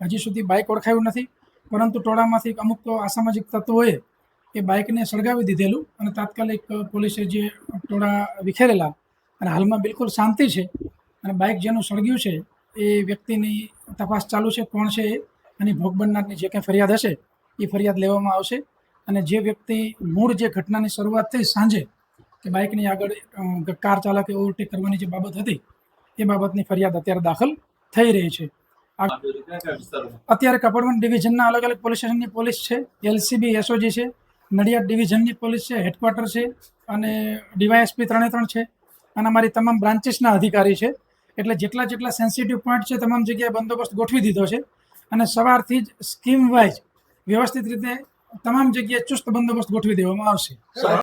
હજી સુધી બાઇક ઓળખાયું નથી. પરંતુ ટોળામાંથી અમુક અસામાજિક તત્વોએ એ બાઇકને સળગાવી દીધેલું અને તાત્કાલિક પોલીસે જે ટોળા વિખેરેલા અને હાલમાં બિલકુલ શાંતિ છે અને બાઇક જેનું સળગ્યું છે એ વ્યક્તિની તપાસ ચાલુ છે કોણ છે એ અને ભોગ બનનારની જે કંઈ ફરિયાદ હશે એ ફરિયાદ લેવામાં આવશે. અને જે વ્યક્તિ મૂળ જે ઘટનાની શરૂઆત થઈ સાંજે કે બાઇકની આગળ કાર ચાલકે ઓવરટેક કરવાની જે બાબત હતી એ બાબતની ફરિયાદ અત્યારે દાખલ થઈ રહી છે. અત્યારે કપડવન ડિવિઝનના અલગ અલગ પોલીસ સ્ટેશનની પોલીસ છે એલસીબી એસઓજી છે, નડિયાદ ડિવિઝનની પોલીસ છે, હેડક્વાર્ટર છે અને ડીવાયએસપી ત્રણે ત્રણ છે અને અમારી તમામ બ્રાન્ચીસના અધિકારી છે. એટલે જેટલા જેટલા સેન્સિટિવ પોઈન્ટ છે, તમામ જગ્યાએ બંદોબસ્ત ગોઠવી દીધો છે અને સવારથી જ સ્કીમ વાઇઝ વ્યવસ્થિત રીતે તમામ જગ્યાએ ચુસ્ત બંદોબસ્ત ગોઠવી દેવામાં આવશે.